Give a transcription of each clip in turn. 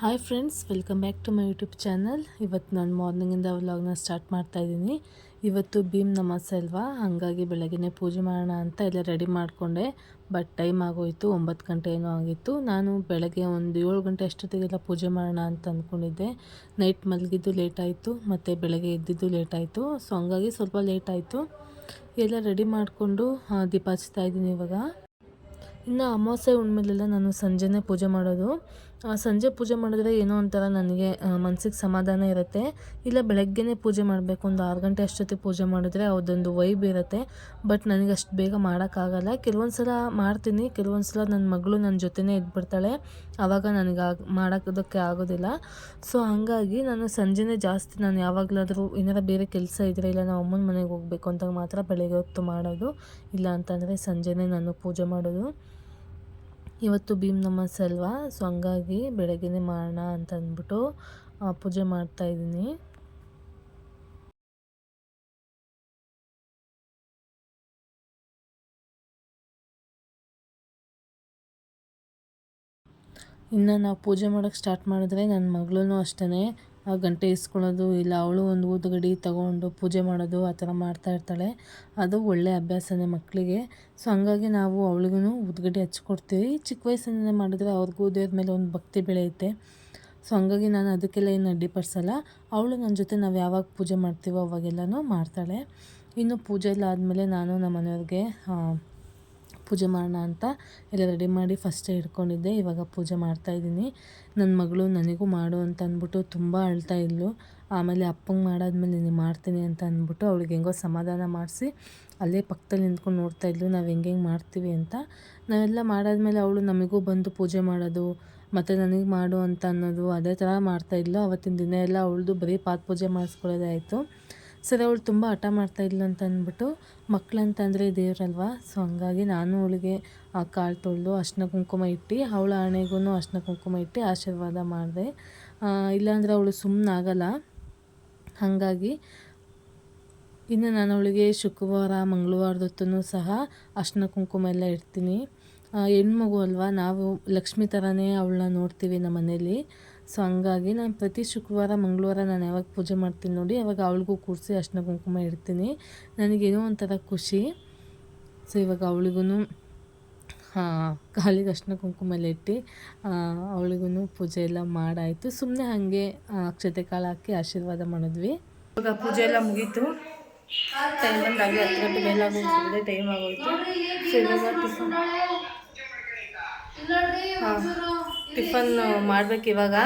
Hi friends welcome back to my YouTube channel ಇವತ್ತು ನಾನು ಮಾರ್ನಿಂಗಿಂದ ವ್ಲಾಗ್ನ ಸ್ಟಾರ್ಟ್ ಮಾಡ್ತಾ ಇದ್ದೀನಿ. ಇವತ್ತು ಭೀಮ್ ನಮಾಸ್ ಅಲ್ವಾ? ಹಾಗಾಗಿ ಬೆಳಗ್ಗೆ ಪೂಜೆ ಮಾಡೋಣ ಅಂತ ಎಲ್ಲ ರೆಡಿ ಮಾಡಿಕೊಂಡೆ. ಬಟ್ ಟೈಮ್ ಆಗೋಯಿತು, ಒಂಬತ್ತು ಗಂಟೆ ಏನೋ ಆಗಿತ್ತು. ನಾನು ಬೆಳಗ್ಗೆ ಒಂದು ಏಳು ಗಂಟೆ ಅಷ್ಟೊತ್ತಿಗೆಲ್ಲ ಪೂಜೆ ಮಾಡೋಣ ಅಂತ ಅಂದ್ಕೊಂಡಿದ್ದೆ. ನೈಟ್ ಮಲಗಿದ್ದು ಲೇಟ್ ಆಯಿತು, ಮತ್ತು ಬೆಳಗ್ಗೆ ಎದ್ದಿದ್ದು ಲೇಟ್ ಆಯಿತು. ಸೊ ಹಂಗಾಗಿ ಸ್ವಲ್ಪ ಲೇಟ್ ಆಯಿತು. ಎಲ್ಲ ರೆಡಿ ಮಾಡಿಕೊಂಡು ದೀಪ ಹಚ್ತಾ ಇದ್ದೀನಿ ಇವಾಗ. ಇನ್ನು ಅಮಾವಾಸ್ಯೆ ಉಣ್ಮೇಲೆಲ್ಲ ನಾನು ಸಂಜೆನೇ ಪೂಜೆ ಮಾಡೋದು. ಸಂಜೆ ಪೂಜೆ ಮಾಡಿದ್ರೆ ಏನೋ ಒಂಥರ ನನಗೆ ಮನಸ್ಸಿಗೆ ಸಮಾಧಾನ ಇರುತ್ತೆ. ಇಲ್ಲ, ಬೆಳಗ್ಗೆನೇ ಪೂಜೆ ಮಾಡಬೇಕು. ಒಂದು ಆರು ಗಂಟೆ ಅಷ್ಟೊತ್ತಿಗೆ ಪೂಜೆ ಮಾಡಿದ್ರೆ ಅದೊಂದು ವೈಬ್ ಇರುತ್ತೆ. ಬಟ್ ನನಗೆ ಅಷ್ಟು ಬೇಗ ಮಾಡೋಕ್ಕಾಗಲ್ಲ. ಕೆಲವೊಂದು ಸಲ ಮಾಡ್ತೀನಿ. ಕೆಲವೊಂದು ಸಲ ನನ್ನ ಮಗಳು ನನ್ನ ಜೊತೆನೇ ಇದ್ಬಿಡ್ತಾಳೆ. ಆವಾಗ ನನಗೆ ಆಗ, ಮಾಡೋದಕ್ಕೆ ಆಗೋದಿಲ್ಲ. ಸೊ ಹಾಗಾಗಿ ನಾನು ಸಂಜೆನೇ ಜಾಸ್ತಿ ನಾನು ಯಾವಾಗಲಾದರೂ ಏನಾರ ಬೇರೆ ಕೆಲಸ ಇದ್ದರೆ ಇಲ್ಲ ನಾವು ಅಮ್ಮನ ಮನೆಗೆ ಹೋಗಬೇಕು ಅಂತ ಮಾತ್ರ ಬೆಳಗ್ಗೆ ಹೊತ್ತು ಮಾಡೋದು. ಇಲ್ಲ ಅಂತಂದರೆ ಸಂಜೆನೇ ನಾನು ಪೂಜೆ ಮಾಡೋದು. ಇವತ್ತು ಭೀಮ್ ನಮಸ್ ಅಲ್ವಾ ಸೊ ಹಂಗಾಗಿ ಬೆಳಗ್ಗೆನೇ ಮಾಡೋಣ ಅಂತ ಅಂದ್ಬಿಟ್ಟು ಪೂಜೆ ಮಾಡ್ತಾ ಇದ್ದೀನಿ. ಇನ್ನು ನಾವು ಪೂಜೆ ಮಾಡೋಕ್ಕೆ ಸ್ಟಾರ್ಟ್ ಮಾಡಿದ್ರೆ ನನ್ನ ಮಗಳೂ ಅಷ್ಟೇ ಗಂಟೆ ಇಸ್ಕೊಳ್ಳೋದು, ಇಲ್ಲ ಅವಳು ಒಂದು ಊದುಗಡಿ ತಗೊಂಡು ಪೂಜೆ ಮಾಡೋದು ಆ ಥರ ಮಾಡ್ತಾ ಇರ್ತಾಳೆ. ಅದು ಒಳ್ಳೆಯ ಅಭ್ಯಾಸನೇ ಮಕ್ಕಳಿಗೆ. ಸೊ, ಹಂಗಾಗಿ ನಾವು ಅವಳಿಗೂ ಊದುಗಡಿ ಹಚ್ಕೊಡ್ತೀವಿ. ಚಿಕ್ಕ ವಯಸ್ಸಿಂದಲೇ ಮಾಡಿದ್ರೆ ಅವ್ರಿಗೂ ದೇವ್ರ ಮೇಲೆ ಒಂದು ಭಕ್ತಿ ಬೆಳೆಯುತ್ತೆ. ಸೊ, ಹಂಗಾಗಿ ನಾನು ಅದಕ್ಕೆಲ್ಲ ಏನು ಅಡ್ಡಿಪಡಿಸಲ್ಲ ಅವಳು ನನ್ನ ಜೊತೆ ನಾವು ಯಾವಾಗ ಪೂಜೆ ಮಾಡ್ತೀವೋ ಅವಾಗೆಲ್ಲನೂ ಮಾಡ್ತಾಳೆ. ಇನ್ನು ಪೂಜೆ ಎಲ್ಲ ಆದಮೇಲೆ ನಾನು ನಮ್ಮ ಮನೆಯವ್ರಿಗೆ ಪೂಜೆ ಮಾಡೋಣ ಅಂತ ಎಲ್ಲ ರೆಡಿ ಮಾಡಿ ಫಸ್ಟೇ ಇಟ್ಕೊಂಡಿದ್ದೆ ಇವಾಗ ಪೂಜೆ ಮಾಡ್ತಾಯಿದ್ದೀನಿ ನನ್ನ ಮಗಳು ನನಗೂ ಮಾಡು ಅಂತ ಅಂದ್ಬಿಟ್ಟು ತುಂಬ ಅಳ್ತಾ ಇದ್ಲು. ಆಮೇಲೆ ಅಪ್ಪಂಗೆ ಮಾಡಾದ್ಮೇಲೆ ನೀನು ಮಾಡ್ತೀನಿ ಅಂತ ಅಂದ್ಬಿಟ್ಟು ಅವಳಿಗೆ ಹೆಂಗೋ ಸಮಾಧಾನ ಮಾಡಿಸಿ ಅಲ್ಲೇ ಪಕ್ಕದಲ್ಲಿ ನಿಂತ್ಕೊಂಡು ನೋಡ್ತಾ ಇದ್ಲು. ನಾವು ಹೆಂಗೆ ಹೆಂಗೆ ಮಾಡ್ತೀವಿ ಅಂತ. ನಾವೆಲ್ಲ ಮಾಡಾದ್ಮೇಲೆ ಅವಳು ನಮಗೂ ಬಂದು ಪೂಜೆ ಮಾಡೋದು, ಮತ್ತು ನನಗೆ ಮಾಡು ಅಂತ ಅನ್ನೋದು ಅದೇ ಥರ ಮಾಡ್ತಾಯಿದ್ಲು ಅವತ್ತಿನ ದಿನ ಎಲ್ಲ ಅವಳದು ಬರೀ ಪಾತ್ ಪೂಜೆ ಮಾಡಿಸ್ಕೊಳ್ಳೋದೇ ಆಯಿತು. ಸರಿ, ಅವಳು ತುಂಬ ಹಠ ಮಾಡ್ತಾಯಿದ್ಲು ಅಂತ ಅಂದ್ಬಿಟ್ಟು ಮಕ್ಕಳಂತಂದರೆ ದೇವರಲ್ವಾ? ಸೊ ಹಂಗಾಗಿ ನಾನು ಅವಳಿಗೆ ಆ ಕಾಳು ತೊಳೆದು ಅರ್ಶಿನ ಕುಂಕುಮ ಇಟ್ಟು, ಅವಳ ಹಣೆಗೂ ಅರ್ಶಿನ ಕುಂಕುಮ ಇಟ್ಟು ಆಶೀರ್ವಾದ ಮಾಡಿದೆ. ಇಲ್ಲಾಂದರೆ ಅವಳು ಸುಮ್ಮನಾಗಲ್ಲ ಹಾಗಾಗಿ ಇನ್ನು ನಾನು ಅವಳಿಗೆ ಶುಕ್ರವಾರ ಮಂಗಳವಾರದೊತ್ತೂ ಸಹ ಅರ್ಶಿನ ಕುಂಕುಮ ಎಲ್ಲ ಇಡ್ತೀನಿ. ಹೆಣ್ಮಗು ಅಲ್ವಾ? ನಾವು ಲಕ್ಷ್ಮಿ ಥರನೇ ಅವಳನ್ನ ನೋಡ್ತೀವಿ ನಮ್ಮ ಮನೇಲಿ ಸೊ ಹಂಗಾಗಿ ನಾನು ಪ್ರತಿ ಶುಕ್ರವಾರ ಮಂಗಳವಾರ ನಾನು ಯಾವಾಗ ಪೂಜೆ ಮಾಡ್ತೀನಿ ನೋಡಿ, ಅವಾಗ ಅವಳಿಗೂ ಕೂರಿಸಿ ಅರ್ಶಿನ ಕುಂಕುಮ ಇಡ್ತೀನಿ. ನನಗೇನೋ ಒಂಥರ ಖುಷಿ. ಸೊ ಇವಾಗ ಅವಳಿಗೂ ಕಾಲಿಗೆ ಅರ್ಶಿನ ಕುಂಕುಮ ಎಲ್ಲ ಇಟ್ಟು ಅವಳಿಗೂ ಪೂಜೆ ಎಲ್ಲ ಮಾಡಾಯಿತು. ಸುಮ್ಮನೆ ಹಾಗೆ ಅಕ್ಷತೆ ಕಾಳು ಹಾಕಿ ಆಶೀರ್ವಾದ ಮಾಡಿದ್ವಿ. ಇವಾಗ ಪೂಜೆ ಎಲ್ಲ ಮುಗೀತು. ಟೈಮ್ ಬಂದಾಗ ಹತ್ತು ಗಂಟೆ ಮೇಲೆ ಆಗೋಗ್ತಿದೆ ಟೈಮ್ ಆಗೋಯ್ತು. ಹಾಂ. ಟಿಫನ್ ಮಾಡ್ಬೇಕು ಇವಾಗ.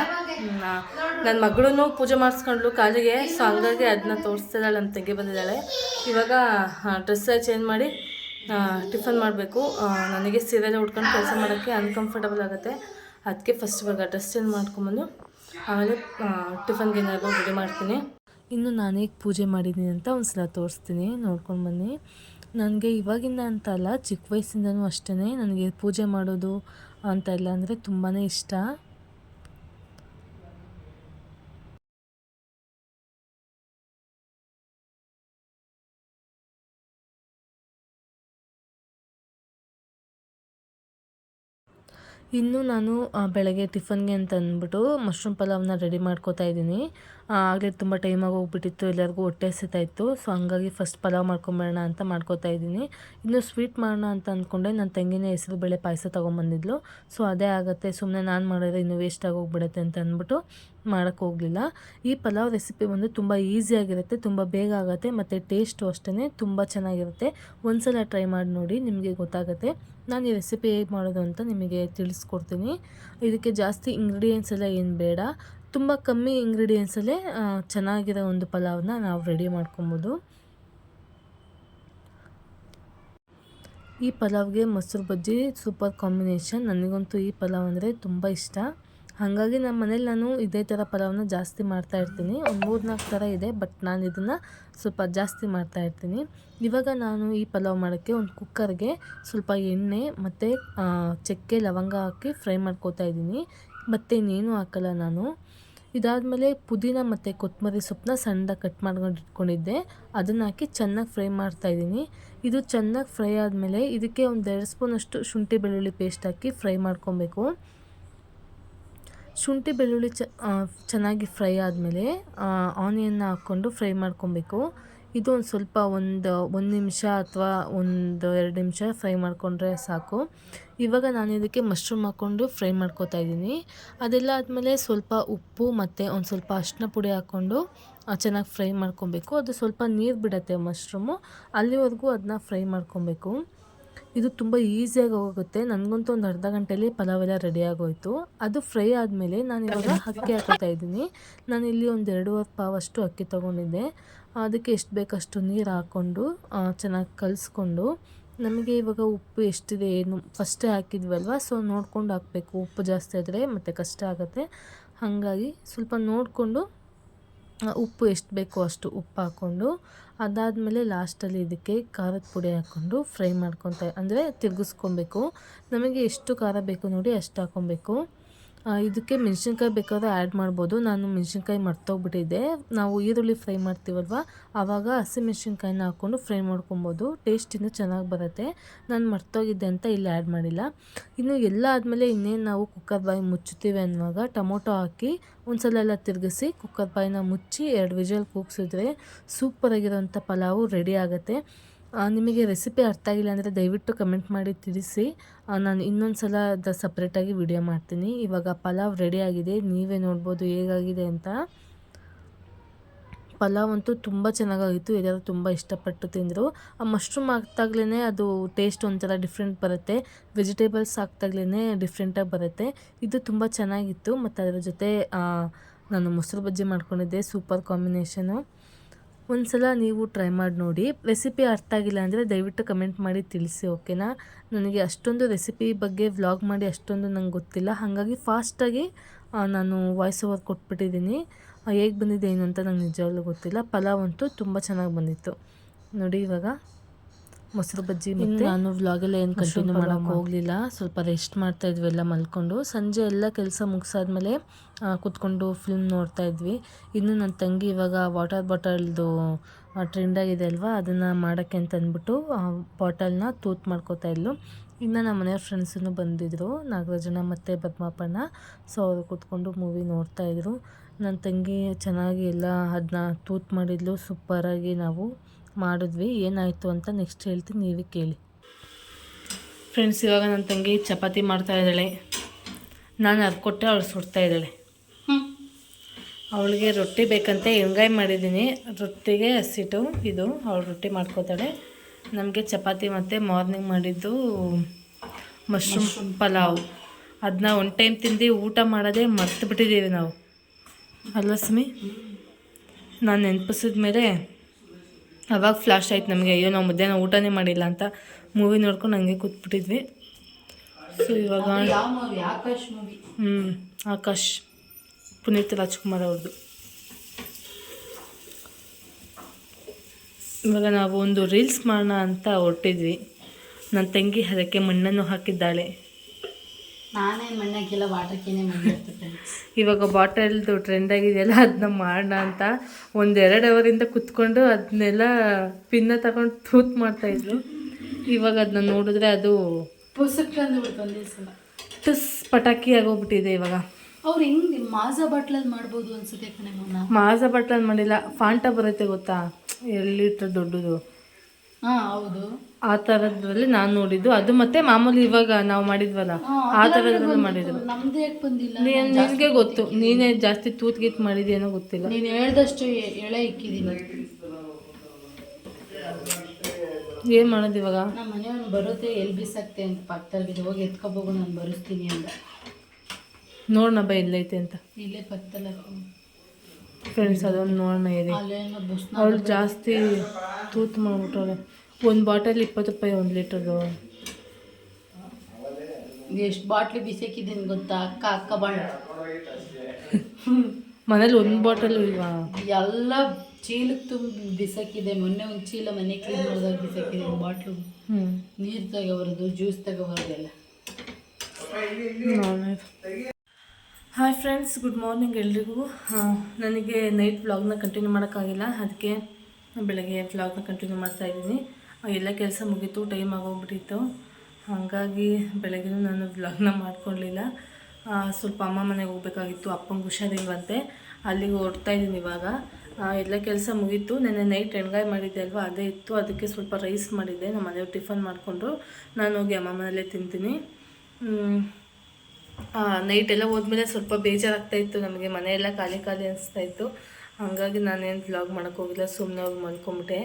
ನನ್ನ ಮಗಳೂ ಪೂಜೆ ಮಾಡಿಸ್ಕೊಂಡ್ಲು. ಕಾಲಿಗೆ ಸೊ ಹಂಗಾಗಿ ಅದನ್ನ ತೋರಿಸ್ತಿದ್ದಾಳೆ ನನ್ನ ತೆಗೆ ಬಂದಿದ್ದಾಳೆ. ಇವಾಗ ಡ್ರೆಸ್ ಚೇಂಜ್ ಮಾಡಿ ಟಿಫನ್ ಮಾಡಬೇಕು. ನನಗೆ ಸೀರೆಲ್ಲ ಉಟ್ಕೊಂಡು ಕೆಲಸ ಮಾಡೋಕ್ಕೆ ಅನ್ಕಂಫರ್ಟಬಲ್ ಆಗುತ್ತೆ. ಅದಕ್ಕೆ ಫಸ್ಟ್ ಇವಾಗ ಡ್ರೆಸ್ ಚೇಂಜ್ ಮಾಡ್ಕೊಂಬಂದು ಆಮೇಲೆ ಟಿಫನ್ಗೆ ಏನಾದರೂ ರೆಡಿ ಮಾಡ್ತೀನಿ. ಇನ್ನು ನಾನು ಪೂಜೆ ಮಾಡಿದ್ದೀನಿ ಅಂತ ಒಂದು ಸಲ ತೋರಿಸ್ತೀನಿ. ನೋಡ್ಕೊಂಡು ಬನ್ನಿ ನನಗೆ ಇವಾಗಿಂದ ಅಂತ ಅಲ್ಲ ಚಿಕ್ಕ ವಯಸ್ಸಿಂದನೂ ಅಷ್ಟೇ ನನಗೆ ಪೂಜೆ ಮಾಡೋದು ಅಂತ ಎಲ್ಲ ಅಂದರೆ ತುಂಬಾ ಇಷ್ಟ. ಇನ್ನು ನಾನು ಬೆಳಗ್ಗೆ ಟಿಫನ್ಗೆ ಅಂತ ಅಂದ್ಬಿಟ್ಟು ಮಶ್ರೂಮ್ ಪಲಾವ್ನ ರೆಡಿ ಮಾಡ್ಕೋತಾ ಇದ್ದೀನಿ. ಆಗಲೇ ತುಂಬ ಟೈಮಾಗಿ ಹೋಗ್ಬಿಟ್ಟಿತ್ತು, ಎಲ್ಲರಿಗೂ ಹೊಟ್ಟೆ ಇತ್ತು. ಸೊ ಹಂಗಾಗಿ ಫಸ್ಟ್ ಪಲಾವ್ ಮಾಡ್ಕೊಂಬೇಡ ಅಂತ ಮಾಡ್ಕೋತಾ ಇದ್ದೀನಿ. ಇನ್ನು ಸ್ವೀಟ್ ಮಾಡೋಣ ಅಂತ ಅಂದ್ಕೊಂಡೆ ನನ್ನ ತಂಗಿನ ಹೆಸರು ಬೇಳೆ ಪಾಯಸ ತೊಗೊಂಬಂದಿದ್ಲು. ಸೊ ಅದೇ ಆಗುತ್ತೆ ಸುಮ್ಮನೆ ನಾನು ಮಾಡಿದ್ರೆ ಇನ್ನೂ ವೇಸ್ಟ್ ಹೋಗ್ಬಿಡತ್ತೆ ಅಂತ ಅಂದ್ಬಿಟ್ಟು ಮಾಡೋಕ್ಕೆ ಹೋಗಲಿಲ್ಲ. ಈ ಪಲಾವ್ ರೆಸಿಪಿ ಬಂದು ತುಂಬ ಈಸಿಯಾಗಿರುತ್ತೆ ತುಂಬ ಬೇಗ ಆಗುತ್ತೆ, ಮತ್ತು ಟೇಸ್ಟು ಅಷ್ಟೇ ತುಂಬ ಚೆನ್ನಾಗಿರುತ್ತೆ. ಒಂದ್ಸಲ ಟ್ರೈ ಮಾಡಿ ನೋಡಿ ನಿಮಗೆ ಗೊತ್ತಾಗುತ್ತೆ. ನಾನು ಈ ರೆಸಿಪಿ ಹೇಗೆ ಮಾಡೋದು ಅಂತ ನಿಮಗೆ ತಿಳಿಸ್ಕೊಡ್ತೀನಿ. ಇದಕ್ಕೆ ಜಾಸ್ತಿ ಇಂಗ್ರೀಡಿಯೆಂಟ್ಸ್ ಎಲ್ಲ ಏನು ಬೇಡ. ತುಂಬ ಕಮ್ಮಿ ಇಂಗ್ರೀಡಿಯೆಂಟ್ಸಲ್ಲೇ ಚೆನ್ನಾಗಿರೋ ಒಂದು ಪಲಾವ್ನ ನಾವು ರೆಡಿ ಮಾಡ್ಕೊಬೋದು. ಈ ಪಲಾವ್ಗೆ ಮೊಸರು ಬಜ್ಜಿ ಸೂಪರ್ ಕಾಂಬಿನೇಷನ್ ನನಗಂತೂ ಈ ಪಲಾವ್ ಅಂದರೆ ತುಂಬ ಇಷ್ಟ. ಹಾಗಾಗಿ ನಮ್ಮ ಮನೇಲಿ ನಾನು ಇದೇ ಥರ ಪಲಾವ್ನ ಜಾಸ್ತಿ ಮಾಡ್ತಾ ಇರ್ತೀನಿ. ಒಂದು ಮೂರು ನಾಲ್ಕು ಥರ ಇದೆ ಬಟ್ ನಾನು ಇದನ್ನು ಸ್ವಲ್ಪ ಜಾಸ್ತಿ ಮಾಡ್ತಾ ಇರ್ತೀನಿ. ಇವಾಗ ನಾನು ಈ ಪಲಾವ್ ಮಾಡೋಕ್ಕೆ ಒಂದು ಕುಕ್ಕರ್ಗೆ ಸ್ವಲ್ಪ ಎಣ್ಣೆ ಮತ್ತು ಚಕ್ಕೆ, ಲವಂಗ ಹಾಕಿ ಫ್ರೈ ಮಾಡ್ಕೋತಾ ಇದ್ದೀನಿ. ಮತ್ತು ಇನ್ನೇನು ಹಾಕಲ್ಲ ನಾನು. ಇದಾದಮೇಲೆ ಪುದೀನ ಮತ್ತು ಕೊತ್ತಂಬರಿ ಸೊಪ್ಪನ್ನ ಸಣ್ಣದಾಗಿ ಕಟ್ ಮಾಡ್ಕೊಂಡು ಇಟ್ಕೊಂಡಿದ್ದೆ. ಅದನ್ನು ಹಾಕಿ ಚೆನ್ನಾಗಿ ಫ್ರೈ ಮಾಡ್ತಾಯಿದ್ದೀನಿ ಇದು ಚೆನ್ನಾಗಿ ಫ್ರೈ ಆದಮೇಲೆ ಇದಕ್ಕೆ ಒಂದು ಎರಡು ಸ್ಪೂನಷ್ಟು ಶುಂಠಿ ಬೆಳ್ಳುಳ್ಳಿ ಪೇಸ್ಟ್ ಹಾಕಿ ಫ್ರೈ ಮಾಡ್ಕೊಬೇಕು. ಶುಂಠಿ ಬೆಳ್ಳುಳ್ಳಿ ಚೆನ್ನಾಗಿ ಫ್ರೈ ಆದಮೇಲೆ ಆನಿಯನ್ನ ಹಾಕ್ಕೊಂಡು ಫ್ರೈ ಮಾಡ್ಕೊಬೇಕು. ಇದು ಒಂದು ಸ್ವಲ್ಪ ಒಂದು ಒಂದು ನಿಮಿಷ ಅಥವಾ ಒಂದು ಎರಡು ನಿಮಿಷ ಫ್ರೈ ಮಾಡಿಕೊಂಡ್ರೆ ಸಾಕು. ಇವಾಗ ನಾನು ಇದಕ್ಕೆ ಮಶ್ರೂಮ್ ಹಾಕ್ಕೊಂಡು ಫ್ರೈ ಮಾಡ್ಕೋತಾ ಇದ್ದೀನಿ. ಅದೆಲ್ಲ ಆದಮೇಲೆ ಸ್ವಲ್ಪ ಉಪ್ಪು ಮತ್ತು ಒಂದು ಸ್ವಲ್ಪ ಅರಿಶಿನ ಪುಡಿ ಹಾಕ್ಕೊಂಡು ಚೆನ್ನಾಗಿ ಫ್ರೈ ಮಾಡ್ಕೊಬೇಕು. ಅದು ಸ್ವಲ್ಪ ನೀರು ಬಿಡುತ್ತೆ ಮಶ್ರೂಮು. ಅಲ್ಲಿವರೆಗೂ ಅದನ್ನ ಫ್ರೈ ಮಾಡ್ಕೊಬೇಕು. ಇದು ತುಂಬ ಈಸಿಯಾಗಿ ಹೋಗುತ್ತೆ. ನನಗಂತೂ ಒಂದು ಅರ್ಧ ಗಂಟೆಯಲ್ಲಿ ಪಲಾವ್ ಎಲ್ಲ ರೆಡಿ ಆಗೋಯ್ತು. ಅದು ಫ್ರೈ ಆದಮೇಲೆ ನಾನು ಇವಾಗ ಅಕ್ಕಿ ಹಾಕೋತಾ ಇದ್ದೀನಿ. ನಾನು ಇಲ್ಲಿ ಒಂದು ಎರಡೂವರೆ ಪಾವಷ್ಟು ಅಕ್ಕಿ ತೊಗೊಂಡಿದ್ದೆ. ಅದಕ್ಕೆ ಎಷ್ಟು ಬೇಕಷ್ಟು ನೀರು ಹಾಕ್ಕೊಂಡು ಚೆನ್ನಾಗಿ ಕಲಿಸ್ಕೊಂಡು ನಮಗೆ ಇವಾಗ ಉಪ್ಪು ಎಷ್ಟಿದೆ ಏನು ಫಸ್ಟೇ ಹಾಕಿದ್ವಲ್ವ ಸೊ ನೋಡ್ಕೊಂಡು ಹಾಕಬೇಕು. ಉಪ್ಪು ಜಾಸ್ತಿ ಆದರೆ ಮತ್ತು ಕಷ್ಟ ಆಗುತ್ತೆ. ಹಾಗಾಗಿ ಸ್ವಲ್ಪ ನೋಡಿಕೊಂಡು ಉಪ್ಪು ಎಷ್ಟು ಬೇಕೋ ಅಷ್ಟು ಉಪ್ಪು ಹಾಕ್ಕೊಂಡು ಅದಾದಮೇಲೆ ಲಾಸ್ಟಲ್ಲಿ ಇದಕ್ಕೆ ಖಾರದ ಪುಡಿ ಹಾಕ್ಕೊಂಡು ಫ್ರೈ ಮಾಡ್ಕೊತ ಅಂದರೆ ತಿರುಗಿಸ್ಕೊಬೇಕು. ನಮಗೆ ಎಷ್ಟು ಖಾರ ಬೇಕು ನೋಡಿ ಅಷ್ಟು ಹಾಕ್ಕೊಬೇಕು ಇದಕ್ಕೆ ಮೆಣಸಿನ್ಕಾಯಿ ಬೇಕಾದ್ರೆ ಆ್ಯಡ್ ಮಾಡ್ಬೋದು. ನಾನು ಮೆಣಸಿನ್ಕಾಯಿ ಮರ್ತೋಗ್ಬಿಟ್ಟಿದ್ದೆ ನಾವು ಈರುಳ್ಳಿ ಫ್ರೈ ಮಾಡ್ತೀವಲ್ವ? ಆವಾಗ ಹಸಿಮೆಣ್ಸಿನ್ಕಾಯಿನ ಹಾಕ್ಕೊಂಡು ಫ್ರೈ ಮಾಡ್ಕೊಬೋದು. ಟೇಸ್ಟ್ ಇನ್ನೂ ಚೆನ್ನಾಗಿ ಬರುತ್ತೆ. ನಾನು ಮರ್ತೋಗಿದ್ದೆ ಅಂತ ಇಲ್ಲಿ ಆ್ಯಡ್ ಮಾಡಿಲ್ಲ. ಇನ್ನು ಎಲ್ಲ ಆದಮೇಲೆ ಇನ್ನೇನು ನಾವು ಕುಕ್ಕರ್ ಬಾಯಿ ಮುಚ್ಚುತ್ತೀವಿ ಅನ್ನುವಾಗ ಟೊಮೊಟೊ ಹಾಕಿ ಒಂದು ಸಲ ಎಲ್ಲ ತಿರುಗಿಸಿ ಕುಕ್ಕರ್ ಬಾಯಿನ ಮುಚ್ಚಿ ಎರಡು ವಿಜಲ್ ಕೂಗಿಸಿದ್ರೆ ಸೂಪರಾಗಿರೋಂಥ ಪಲಾವು ರೆಡಿ ಆಗುತ್ತೆ. ನಿಮಗೆ ರೆಸಿಪಿ ಅರ್ಥ ಆಗಿಲ್ಲ ಅಂದರೆ ದಯವಿಟ್ಟು ಕಮೆಂಟ್ ಮಾಡಿ ತಿಳಿಸಿ. ನಾನು ಇನ್ನೊಂದು ಸಲ ಅದು ಸಪ್ರೇಟಾಗಿ ವಿಡಿಯೋ ಮಾಡ್ತೀನಿ. ಇವಾಗ ಪಲಾವ್ ರೆಡಿ ಆಗಿದೆ. ನೀವೇ ನೋಡ್ಬೋದು ಹೇಗಾಗಿದೆ ಅಂತ. ಪಲಾವ್ ಅಂತೂ ತುಂಬ ಚೆನ್ನಾಗಾಗಿತ್ತು. ಎಲ್ಲರೂ ತುಂಬ ಇಷ್ಟಪಟ್ಟು ತಿಂದರು. ಆ ಮಶ್ರೂಮ್ ಹಾಕ್ದಾಗ್ಲೇ ಅದು ಟೇಸ್ಟ್ ಒಂಥರ ಡಿಫ್ರೆಂಟ್ ಬರುತ್ತೆ. ವೆಜಿಟೇಬಲ್ಸ್ ಹಾಕ್ದಾಗ್ಲೇ ಡಿಫ್ರೆಂಟಾಗಿ ಬರುತ್ತೆ. ಇದು ತುಂಬ ಚೆನ್ನಾಗಿತ್ತು. ಮತ್ತು ಅದರ ಜೊತೆ ನಾನು ಮೊಸರು ಬಜ್ಜಿ ಮಾಡ್ಕೊಂಡಿದ್ದೆ. ಸೂಪರ್ ಕಾಂಬಿನೇಷನು ಒಂದು ಸಲ ನೀವು ಟ್ರೈ ಮಾಡಿ ನೋಡಿ. ರೆಸಿಪಿ ಅರ್ಥ ಆಗಿಲ್ಲ ಅಂದರೆ ದಯವಿಟ್ಟು ಕಮೆಂಟ್ ಮಾಡಿ ತಿಳಿಸಿ ಓಕೆನಾ ನನಗೆ ಅಷ್ಟೊಂದು ರೆಸಿಪಿ ಬಗ್ಗೆ ವ್ಲಾಗ್ ಮಾಡಿ ಅಷ್ಟೊಂದು ನಂಗೆ ಗೊತ್ತಿಲ್ಲ. ಹಾಗಾಗಿ ಫಾಸ್ಟಾಗಿ ನಾನು ವಾಯ್ಸ್ ಓವರ್ ಕೊಟ್ಬಿಟ್ಟಿದ್ದೀನಿ ಹೇಗೆ ಬಂದಿದೆ ಏನು ಅಂತ ನಂಗೆ ನಿಜವಾಗ್ಲೂ ಗೊತ್ತಿಲ್ಲ. ಪಲಾವ್ ಅಂತೂ ತುಂಬ ಚೆನ್ನಾಗಿ ಬಂದಿತ್ತು. ನೋಡಿ ಇವಾಗ. ಮೊಸರು ಬಜ್ಜಿ ಮತ್ತು ನಾನು ವ್ಲಾಗೆಲ್ಲ ಏನು ಕಂಟಿನ್ಯೂ ಮಾಡೋಕ್ಕೆ ಹೋಗಲಿಲ್ಲ. ಸ್ವಲ್ಪ ರೆಸ್ಟ್ ಮಾಡ್ತಾ ಇದ್ವಿ ಎಲ್ಲ ಮಲ್ಕೊಂಡು. ಸಂಜೆ ಎಲ್ಲ ಕೆಲಸ ಮುಗಿಸಾದ್ಮೇಲೆ ಕೂತ್ಕೊಂಡು ಫಿಲ್ಮ್ ನೋಡ್ತಾ ಇದ್ವಿ. ಇನ್ನು ನನ್ನ ತಂಗಿ ಇವಾಗ ವಾಟರ್ ಬಾಟಲ್ದು ಟ್ರೆಂಡ್ ಆಗಿದೆ ಅಲ್ವಾ ಅದನ್ನು ಮಾಡೋಕ್ಕೆ ಅಂತ ಅಂದ್ಬಿಟ್ಟು ಬಾಟಲ್ನ ತೂತ್ ಮಾಡ್ಕೋತಾ ಇದ್ಲು. ಇನ್ನು ನಮ್ಮ ಮನೆಯವ್ರ ಫ್ರೆಂಡ್ಸೂ ಬಂದಿದ್ದರು ನಾಗರಾಜನ ಮತ್ತು ಪದ್ಮಾಪಣ್ಣ. ಸೊ ಅವರು ಕೂತ್ಕೊಂಡು ಮೂವಿ ನೋಡ್ತಾಯಿದ್ರು ನನ್ನ ತಂಗಿ ಚೆನ್ನಾಗಿ ಎಲ್ಲ ಅದನ್ನ ತೂತ್ ಮಾಡಿದ್ಲು. ಸೂಪರಾಗಿ ನಾವು ಮಾಡಿದ್ವಿ ಏನಾಯಿತು ಅಂತ ನೆಕ್ಸ್ಟ್ ಹೇಳ್ತೀನಿ ನೀವೇ ಕೇಳಿ. ಫ್ರೆಂಡ್ಸ್ ಇವಾಗ ನನ್ನ ತಂಗಿ ಚಪಾತಿ ಮಾಡ್ತಾ ಇದ್ದಾಳೆ. ನಾನು ಅರ್ಕೊಟ್ಟೆ ಅವಳು ಸುಡ್ತಾ ಇದ್ದಾಳೆ. ಅವಳಿಗೆ ರೊಟ್ಟಿ ಬೇಕಂತೆ ಎಣ್ಗಾಯಿ ಮಾಡಿದ್ದೀನಿ. ರೊಟ್ಟಿಗೆ ಹಸಿಟ್ಟು ಇದು ಅವಳು ರೊಟ್ಟಿ ಮಾಡ್ಕೋತಾಳೆ. ನಮಗೆ ಚಪಾತಿ ಮತ್ತು ಮಾರ್ನಿಂಗ್ ಮಾಡಿದ್ದು ಮಶ್ರೂಮ್ ಪಲಾವ್. ಅದನ್ನ ಒನ್ ಟೈಮ್ ತಿಂದು ಊಟ ಮಾಡೋದೇ ಮರ್ತು ಬಿಟ್ಟಿದ್ದೀವಿ ನಾವು. ಅಲ್ವಾ ಸುಮಿ ನಾನು ನೆನಪಿಸಿದ ಮೇಲೆ ಅವಾಗ ಫ್ಲಾಶ್ ಆಯ್ತು ನಮಗೆ ಅಯ್ಯೋ ನಾವು ಮಧ್ಯಾಹ್ನ ಊಟನೇ ಮಾಡಿಲ್ಲ ಅಂತ ಮೂವಿ ನೋಡ್ಕೊಂಡು ಹಂಗೆ ಕೂತ್ಬಿಟ್ಟಿದ್ವಿ. ಸೊ ಇವಾಗ ಹ್ಞೂ ಆಕಾಶ್ ಪುನೀತ್ ರಾಜ್ಕುಮಾರ್ ಅವ್ರದ್ದು ಇವಾಗ ನಾವು ಒಂದು ರೀಲ್ಸ್ ಮಾಡೋಣ ಅಂತ ಹೊರಟಿದ್ವಿ. ನನ್ನ ತಂಗಿ ಅದಕ್ಕೆ ಮಣ್ಣನ್ನು ಹಾಕಿದ್ದಾಳೆ. ನಾನೇನು ಮಣ್ಣಾಕಿಲ್ಲ ವಾಟರ್ಕೇನೆ ಫ್ರೆಂಡ್ಸ್ ಇವಾಗ ಬಾಟಲ್ದು ಟ್ರೆಂಡ್ ಆಗಿದೆಯಲ್ಲ ಅದನ್ನ ಮಾಡೋಣ ಅಂತ ಒಂದೆರಡು ಅವರಿಂದ ಕುತ್ಕೊಂಡು ಅದನ್ನೆಲ್ಲ ಪಿನ್ನ ತಗೊಂಡು ತೂತ್ ಮಾಡ್ತಾಯಿದ್ರು ಇವಾಗ ಅದನ್ನ ನೋಡಿದ್ರೆ ಅದು ಒಂದೇ ಸಲ. ಟುಸ್ ಪಟಾಕಿ ಆಗೋಗ್ಬಿಟ್ಟಿದೆ ಇವಾಗ. ಅವ್ರು ಹೆಂಗೆ ಮಾಜಾ ಬಾಟ್ಲಲ್ಲಿ ಮಾಡ್ಬೋದು ಅನ್ಸುತ್ತೆ ಕಣೆ ಮೊನ್ನ ಮಾಜಾ ಬಾಟ್ಲಲ್ಲಿ ಮಾಡಿಲ್ಲ ಫಾಂಟ ಬರುತ್ತೆ ಗೊತ್ತಾ? ಎರಡು ಲೀಟ್ರ್ ದೊಡ್ಡದು? ಹಾಂ ಹೌದು. ಆ ಥರದ್ರಲ್ಲಿ ನಾನು ನೋಡಿದ್ದು. ಅದು ಮತ್ತೆ ಮಾಮೂಲಿ ಇವಾಗ ನಾವು ಮಾಡಿದ್ವಲ್ಲ ಆ ತರದ್ರಲ್ಲಿ ಮಾಡಿದ್ರು. ನಿನ್ಗೆ ಬಂದಿಲ್ಲ? ನೀನ್ ನಿನಗೆ ಗೊತ್ತು. ನೀನೇ ಜಾಸ್ತಿ ತೂತ್ ಗೀತ್ ಮಾಡಿದೇನೋ ಗೊತ್ತಿಲ್ಲ. ನೀನು ಹೇಳ್ದಷ್ಟು ಎಳೆ ಇಕ್ಕಿದ್ದೀನಿ ಏನು ಮಾಡೋದು ಇವಾಗ? ನಮ್ಮ ಮನೆಯವ್ನು ಬರುತ್ತೆ ಎಲ್ಲಿ ಬಿಸಾಕ್ತೆ ಅಂತ ಪಕ್ಕದಲ್ಲಿ ಹೋಗಿ ಎತ್ಕೋಬೋಗು ನಾನು ಬರಿಸ್ತೀನಿ ಅಂತ. ನೋಡೋಣ ಬಾ ಎಲ್ಲೈತೆ ಅಂತ. ಇಲ್ಲೇ ಪಕ್ಕದಲ್ಲಿ ಫ್ರೆಂಡ್ಸ್ ಅದೊಂದು ನೋಡೋಣ ಇದೆ ಅವಳು ಜಾಸ್ತಿ ತೂತು ಮಾಡಿಬಿಟ್ಟವ್ರೆ. ಒಂದು ಬಾಟಲ್ ಇಪ್ಪತ್ತು ರೂಪಾಯಿ ಒಂದು ಲೀಟ್ರದು ಎಷ್ಟು ಬಾಟ್ಲಿ ಬಿಸಾಕಿದ್ದೀನಿ ಗೊತ್ತಾ? ಅಕ್ಕ ಅಕ್ಕ ಬಾಳ. ಮನೇಲಿ ಒಂದು ಬಾಟಲ್ ಇಲ್ವಾ? ಎಲ್ಲ ಚೀಲಕ್ಕೆ ತುಂಬಿ ಬಿಸಾಕಿದೆ. ಮೊನ್ನೆ ಒಂದು ಚೀಲ ಮನೆ ಕ್ಲೀನ್ ಮಾಡಿದಾಗ ಬಿಸಾಕಿದೆ ಬಾಟ್ಲು ಹ್ಞೂ ನೀರು ತಗೋಬಾರ್ದು ಜ್ಯೂಸ್ ತಗೋ ಎಲ್ಲ ಹಾಯ್ ಫ್ರೆಂಡ್ಸ್ ಗುಡ್ ಮಾರ್ನಿಂಗ್ ಎಲ್ರಿಗೂ. ನನಗೆ ನೈಟ್ ವ್ಲಾಗ್ನ ಕಂಟಿನ್ಯೂ ಮಾಡೋಕ್ಕಾಗಿಲ್ಲ. ಅದಕ್ಕೆ ಬೆಳಗ್ಗೆ ವ್ಲಾಗ್ನ ಕಂಟಿನ್ಯೂ ಮಾಡ್ತಾ ಇದ್ದೀನಿ. ಎಲ್ಲ ಕೆಲಸ ಮುಗೀತು ಟೈಮ್ ಆಗೋಗ್ಬಿಟ್ಟಿತ್ತು. ಹಾಗಾಗಿ ಬೆಳಗ್ಗೆ ನಾನು ವ್ಲಾಗ್ನ ಮಾಡ್ಕೊಳ್ಳಿಲ್ಲ ಸ್ವಲ್ಪ ಅಮ್ಮ ಮನೆಗೆ ಹೋಗ್ಬೇಕಾಗಿತ್ತು, ಅಪ್ಪಂಗೆ ಹುಷಾರಿಲ್ವಂತೆ. ಅಲ್ಲಿಗೆ ಹೊರಡ್ತಾ ಇದ್ದೀನಿ ಇವಾಗ. ಎಲ್ಲ ಕೆಲಸ ಮುಗೀತು. ನೆನ್ನೆ ನೈಟ್ ಎಣ್ಗಾಯಿ ಮಾಡಿದ್ದೆ ಅಲ್ವಾ? ಅದೇ ಇತ್ತು. ಅದಕ್ಕೆ ಸ್ವಲ್ಪ ರೈಸ್ ಮಾಡಿದ್ದೆ. ನಮ್ಮ ಮನೆಯವ್ರು ಟಿಫನ್ ಮಾಡಿಕೊಂಡು ನಾನು ಹೋಗಿ ಅಮ್ಮ ಮನೆಯಲ್ಲೇ ತಿಂತೀನಿ. ನೈಟ್ ಎಲ್ಲ ಹೋದ್ಮೇಲೆ ಸ್ವಲ್ಪ ಬೇಜಾರಾಗ್ತಾ ಇತ್ತು. ನಮಗೆ ಮನೆಯೆಲ್ಲ ಖಾಲಿ ಖಾಲಿ ಅನಿಸ್ತಾ ಇತ್ತು. ಹಾಗಾಗಿ ನಾನೇನು ವ್ಲಾಗ್ ಮಾಡೋಕ್ಕೋಗಿಲ್ಲ ಸುಮ್ಮನೆ ಹೋಗಿ ಮಲ್ಕೊಂಬಿಟ್ಟೆ.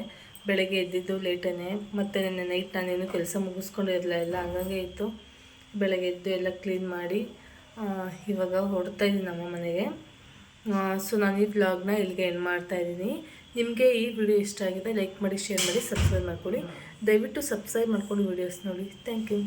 ಬೆಳಗ್ಗೆ ಎದ್ದಿದ್ದು ಲೇಟೇ ಮತ್ತು ನಿನ್ನೆ ನೈಟ್ ನಾನೇನು ಕೆಲಸ ಮುಗಿಸ್ಕೊಂಡಿರಲಿಲ್ಲ ಎಲ್ಲ ಹಂಗಾಗೆ ಇತ್ತು. ಬೆಳಗ್ಗೆ ಎದ್ದು ಎಲ್ಲ ಕ್ಲೀನ್ ಮಾಡಿ ಇವಾಗ ಹೊಡ್ತಾ ಇದ್ದೀನಿ ನಮ್ಮ ಮನೆಗೆ. ಸೊ ನಾನು ಈ ವ್ಲಾಗ್ನ ಇಲ್ಲಿಗೆ ಎಂಡ್ ಮಾಡ್ತಾ ಇದ್ದೀನಿ. ನಿಮಗೆ ಈ ವಿಡಿಯೋ ಇಷ್ಟ ಆಗಿದೆ ಲೈಕ್ ಮಾಡಿ ಶೇರ್ ಮಾಡಿ ಸಬ್ಸ್ಕ್ರೈಬ್ ಮಾಡ್ಕೊಳ್ಳಿ. ದಯವಿಟ್ಟು ಸಬ್ಸ್ಕ್ರೈಬ್ ಮಾಡ್ಕೊಂಡು ವೀಡಿಯೋಸ್ ನೋಡಿ. Thank you